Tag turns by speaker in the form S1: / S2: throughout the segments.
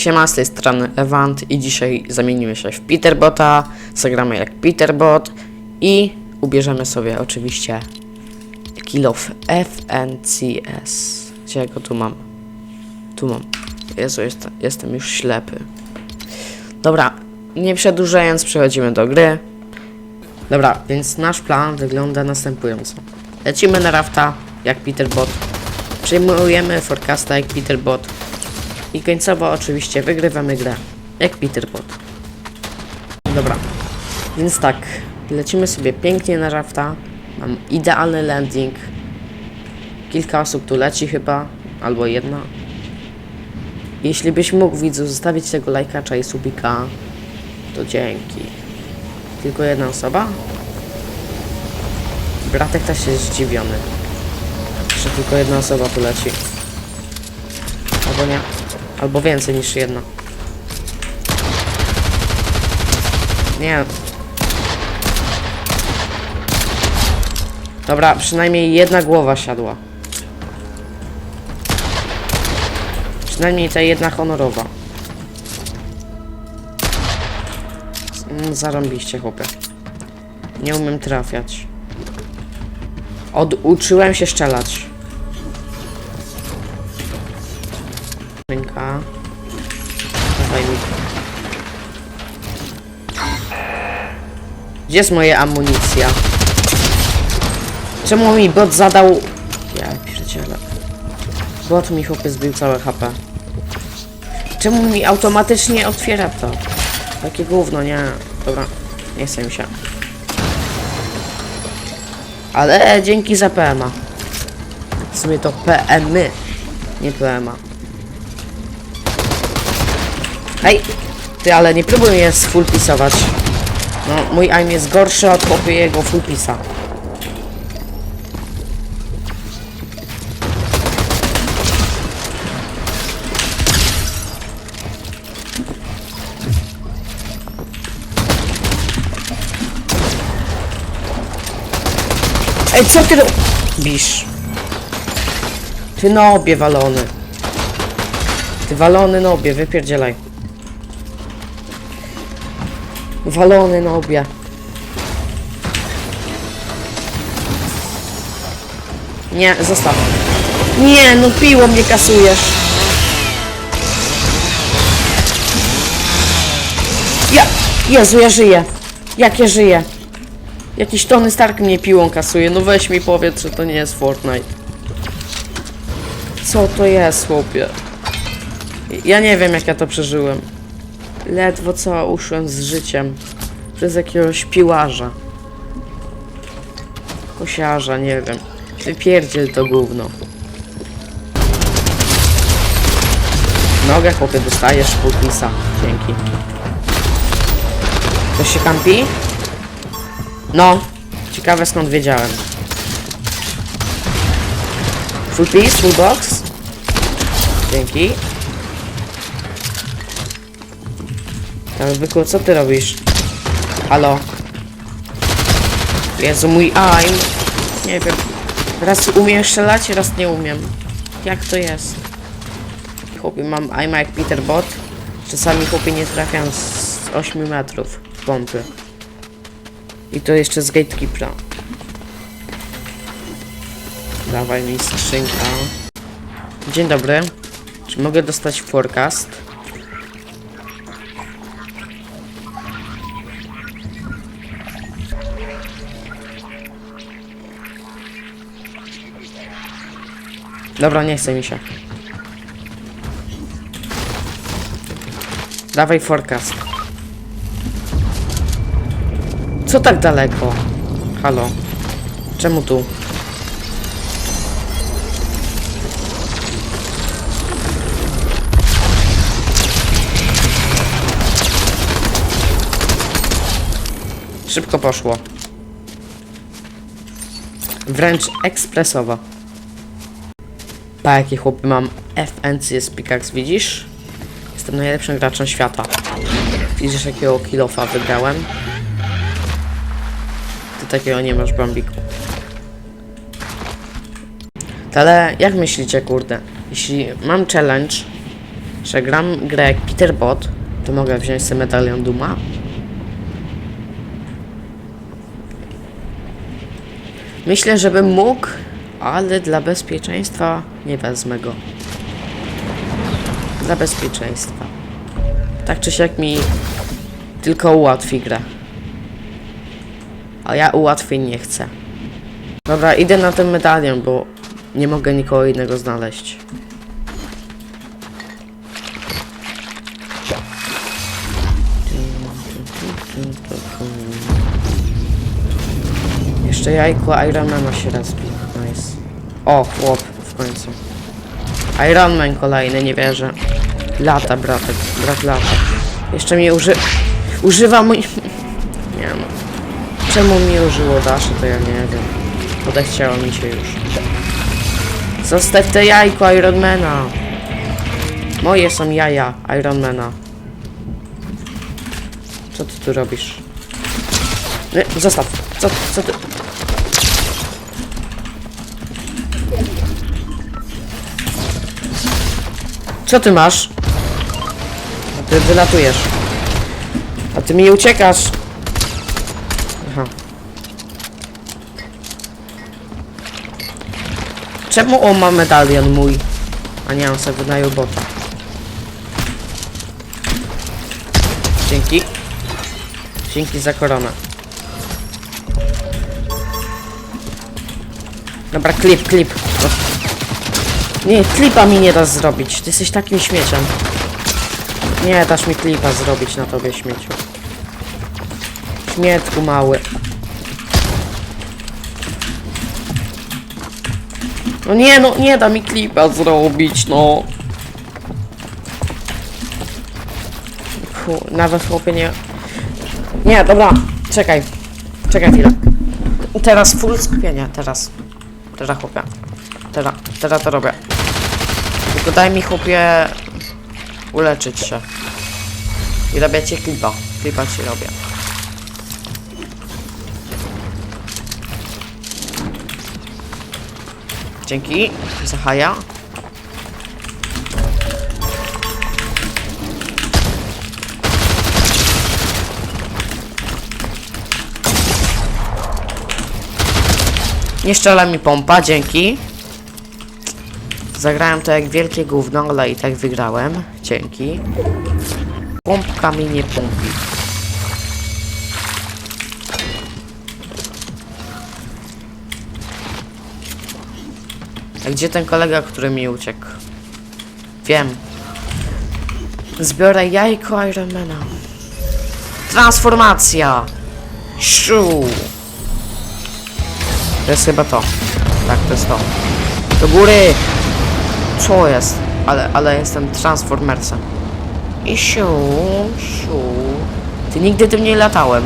S1: Siema, z tej strony Ewant i dzisiaj zamienimy się w Peterbota, zagramy jak Peterbot i ubierzemy sobie oczywiście Kill of FNCS. Gdzie ja go tu mam? Tu mam. Jezu, jest, jestem już ślepy. Dobra, nie przedłużając, przechodzimy do gry. Dobra, więc nasz plan wygląda następująco. Lecimy na rafta jak Peterbot. Przejmujemy forecasta jak Peterbot. I końcowo oczywiście wygrywamy grę jak Peterbot. Dobra, więc tak, lecimy sobie pięknie na rafta. Mam idealny landing. Kilka osób tu leci chyba, albo jedna. Jeśli byś mógł widzu zostawić tego lajkacza i subika, to dzięki. Tylko jedna osoba? Bratek też jest zdziwiony. Że tylko jedna osoba tu leci. Albo nie. Albo więcej niż jedna. Nie. Dobra, przynajmniej jedna głowa siadła. Przynajmniej ta jedna honorowa. Mm, Zarąbiście, chłopie. Nie umiem trafiać. Oduczyłem się strzelać. Ręka. Dawaj mi. Gdzie jest moja amunicja? Czemu mi bot zadał... Ja pierdzielę. Bot mi chłopie zbił całe HP. Czemu mi automatycznie otwiera to? Takie gówno, nie. Dobra, nie chcę się. Ale dzięki za PMA. W sumie to PMy, nie PMA. Hej! Ty, ale nie próbuj mnie sfullpisować. No, mój aim jest gorszy od chłopie jego fullpisa. Ej, co ty robisz? Ty nobie walony. Ty walony nobie, wypierdzielaj. Walony nobie. Nie, zostaw. Nie, no piło mnie kasujesz. Ja, Jezu, ja żyję. Jak ja żyję? Jakiś Tony Stark mnie piłą kasuje. No weź mi powiedz, że to nie jest Fortnite. Co to jest, chłopie? Ja nie wiem, jak ja to przeżyłem. Ledwo co uszłem z życiem. Przez jakiegoś piłarza. Kosiarza, nie wiem. Wypierdziel to gówno. Nogę, chłopie, dostajesz pulpisa. Dzięki. Ktoś się kampi? No, ciekawe skąd wiedziałem. Full piece, full box. Dzięki. Tam zwykło, co ty robisz? Halo? Jezu, mój aim. Nie wiem. Raz umiem strzelać, raz nie umiem. Jak to jest? Chłopie, mam aima jak Peter Bot. Czasami chłopie nie trafiam z 8 metrów pompy. I to jeszcze z gatekeepera. Dawaj mi skrzynka. Dzień dobry. Czy mogę dostać forecast? Dobra, nie chce mi się. Dawaj forecast. Co tak daleko? Halo. Czemu tu? Szybko poszło. Wręcz ekspresowo. Pa, jakie chłopy mam FNCS Pickaxe, widzisz? Jestem najlepszym graczem świata. Widzisz, jakiego kilofa wygrałem? Ty takiego nie masz, Bambiku. Ale jak myślicie, kurde? Jeśli mam challenge że gram grę jak Peter Bot, to mogę wziąć sobie medalion Duma. Myślę, żebym mógł, ale dla bezpieczeństwa nie wezmę go. Dla bezpieczeństwa. Tak czy siak mi tylko ułatwi grę. A ja ułatwień nie chcę. Dobra, idę na ten medalion, bo nie mogę nikogo innego znaleźć. Jeszcze jajko Ironmana się rozbił. O, chłop, w końcu. Ironman kolejny, nie wierzę. Lata, bratek, brat lata. Jeszcze mi uży... Używa mój... Nie no. Czemu mi użyło Daszy, to ja nie wiem. Odechciało mi się już. Zostaw te jajko Ironmana. Moje są jaja Ironmana. Co ty tu robisz? Nie, zostaw. Co, co ty... Co ty masz? A ty wylatujesz. A ty mi uciekasz. Aha. Czemu on ma medalion mój? A nie, on sobie wynajął bota. Dzięki. Dzięki za koronę. Dobra, klip, klip. Nie, klipa mi nie dasz zrobić. Ty jesteś takim śmieciem. Nie dasz mi klipa zrobić na tobie, śmieciu. Śmietku mały. No nie, no nie da mi klipa zrobić, no. Fu, nawet chłopie nie... Nie, dobra, czekaj. Czekaj chwilę. Teraz full skupienie, teraz. Teraz chłopie. Teraz, teraz to robię. Tylko daj mi chłopie uleczyć się. I robię ci klipa. Klipa ci robię. Dzięki za haja. Nie szczela mi pompa, dzięki. Zagrałem to jak wielkie gówno, ale i tak wygrałem. Dzięki. Pompka mi nie pompi. A gdzie ten kolega, który mi uciekł? Wiem. Zbiorę jajko Ironmana. Transformacja! Szu! To jest chyba to. Tak, to jest to. Do góry! Co jest? Ale, ale jestem Transformersem. I siu, siu. Ty nigdy tym nie latałem.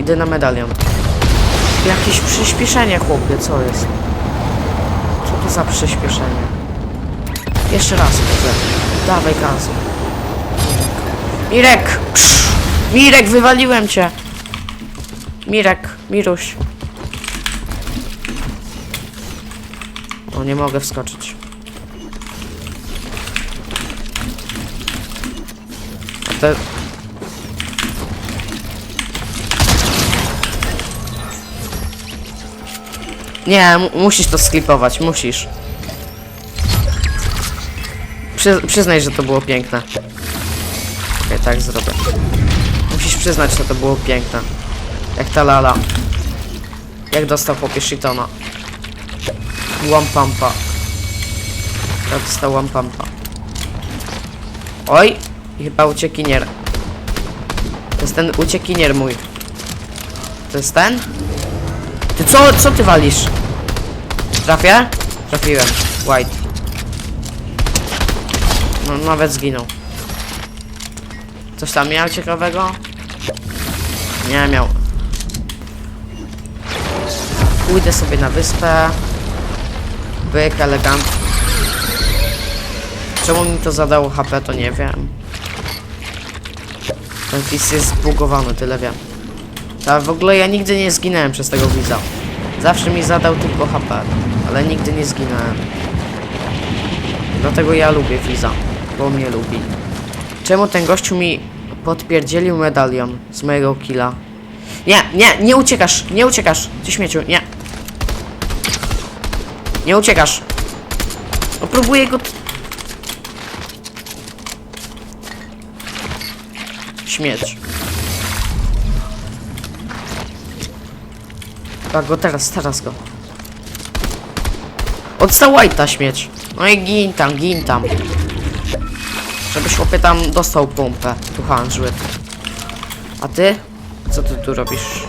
S1: Idę na medalion. Jakieś przyspieszenie, chłopie, co jest? Co to za przyspieszenie? Jeszcze raz chcę. Dawaj gazu. Mirek! Psz! Mirek, wywaliłem cię! Mirek, Miruś. Nie mogę wskoczyć. Te... Nie, mu- musisz to sklipować, musisz. Przy, przyznaj, że to było piękne. Okej, tak zrobię. Musisz przyznać, że to było piękne. Jak ta lala. Jak dostał chłopie shitona. Łampampa. Jak dostał łampampa. Oj! Chyba uciekinier. To jest ten uciekinier mój. To jest ten? Ty co, co ty walisz? Trafię? Trafiłem. White. No nawet zginął. Coś tam miał ciekawego? Nie miał. Pójdę sobie na wyspę. Byk elegant. Czemu mi to zadało HP, to nie wiem. Ten fis jest zbugowany, tyle wiem. A w ogóle ja nigdy nie zginąłem przez tego wiza. Zawsze mi zadał tylko HP, ale nigdy nie zginąłem. Dlatego ja lubię Fiza, bo mnie lubi. Czemu ten gościu mi podpierdzielił medalion z mojego killa? Nie, nie, nie uciekasz, nie uciekasz, ty śmieciu, nie. Nie uciekasz. No próbuję go... Śmieć. Tak go teraz, teraz go. Odstał White'a śmieć. No i gin tam, gin tam. Żebyś chłopie tam dostał pompę. Tu handżły. A ty? Co ty tu robisz?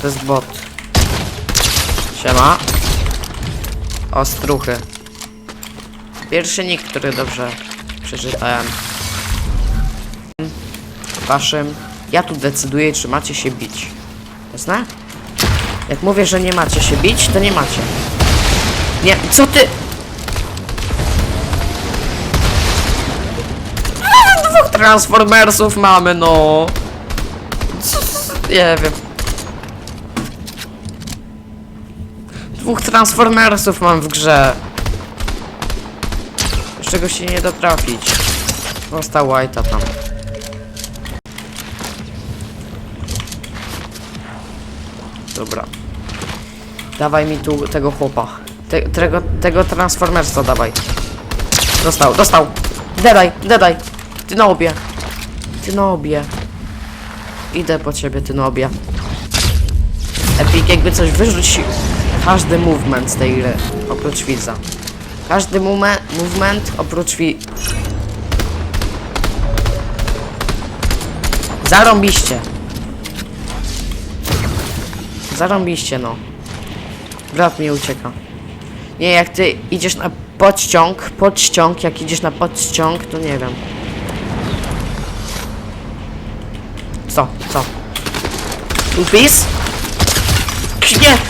S1: To jest bot. Siema. Ostruchy. Pierwszy nick, który dobrze przeczytałem. Waszym. Ja tu decyduję, czy macie się bić. Jasne? Jak mówię, że nie macie się bić, to nie macie. Nie, co ty? Dwóch Transformersów mamy, no. Nie wiem. Dwóch Transformersów mam w grze. Z czego się nie da trafić. White'a tam. Dobra. Dawaj mi tu tego chłopa. Te, tego, tego Transformersa dawaj. Dostał, dostał. Dedaj, dedaj. Ty na obie. Ty na obie. Idę po ciebie, ty na obie. Epic jakby coś wyrzuć każdy movement z tej gry. Oprócz widza. Każdy movement oprócz wi... Zarąbiście. Zarąbiście, no. Brat mi ucieka. Nie, jak ty idziesz na podściąg, podściąg, jak idziesz na podściąg, to nie wiem. Co? Co? Upis? Nie!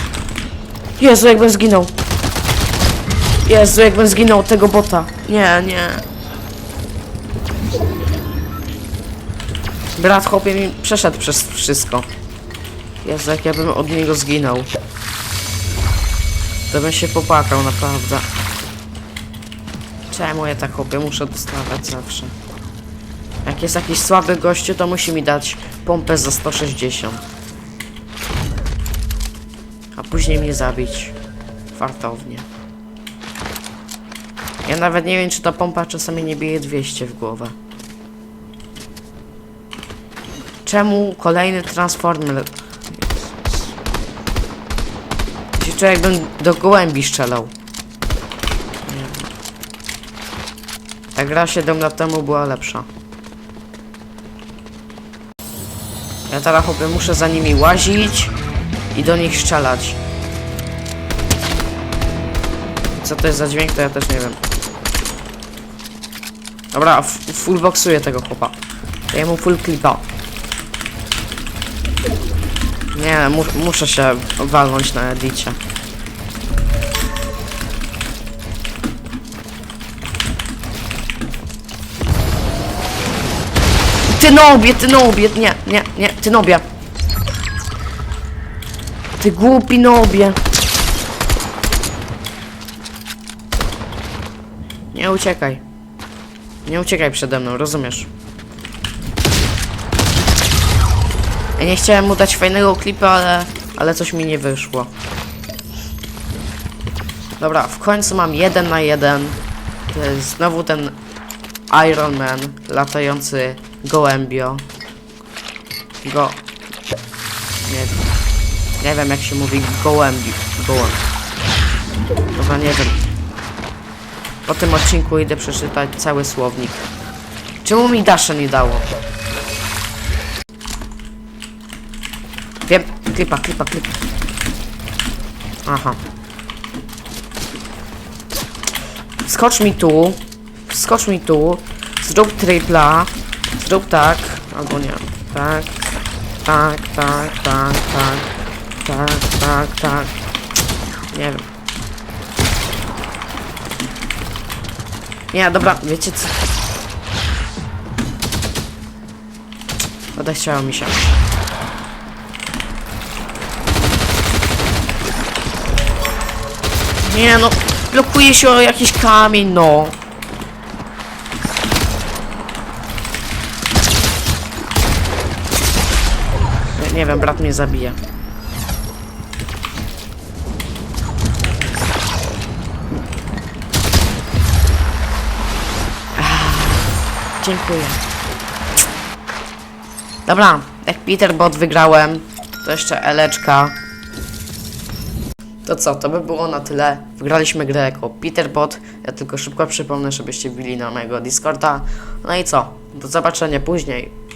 S1: Jezu, jakbym zginął. Jezu, jakbym zginął tego bota. Nie, nie. Brat chłopie mi przeszedł przez wszystko. Jezu, jak ja bym od niego zginął. To bym się popłakał, naprawdę. Czemu ja tak chłopie muszę dostawać zawsze? Jak jest jakiś słaby gościu, to musi mi dać pompę za 160. Później mnie zabić. Fartownie. Ja nawet nie wiem, czy ta pompa czasami nie bije 200 w głowę. Czemu kolejny transformer? Się czuję jakbym do gołębi strzelał. Ta gra 7 lat temu była lepsza. Ja teraz chłopie muszę za nimi łazić i do nich strzelać. Co to jest za dźwięk, to ja też nie wiem. Dobra, fullboxuję tego chłopa. Daję mu full clipa. Nie, mu muszę się walnąć na edicie. Ty nobie, ty nobie, nie, nie, nie, ty nobie. Ty głupi nobie. Nie uciekaj. Nie uciekaj przede mną, rozumiesz? Ja nie chciałem mu dać fajnego klipa, ale, ale coś mi nie wyszło. Dobra, w końcu mam jeden na jeden. To jest znowu ten Iron Man, latający gołębio. Go... Nie wiem. Jak się mówi gołębi. Gołęb. Dobra, nie wiem. Po tym odcinku idę przeczytać cały słownik. Czemu mi Dasha nie dało? Wiem, klipa, klipa, klipa. Aha. Skocz mi tu. Skocz mi tu. Zrób tripla. Zrób tak. Albo nie. Tak. Tak, tak, tak, tak. Tak, tak, tak. Nie wiem. Nie, dobra, wiecie co? Odechciało mi się. Nie no. blokuje się o jakiś kamień, no. Nie, nie wiem, brat mnie zabija. Dziękuję. Dobra, jak Peterbot wygrałem, to jeszcze Eleczka. To co, to by było na tyle. Wygraliśmy grę jako Peterbot. Ja tylko szybko przypomnę, żebyście wbili na mojego Discorda. No i co? Do zobaczenia później.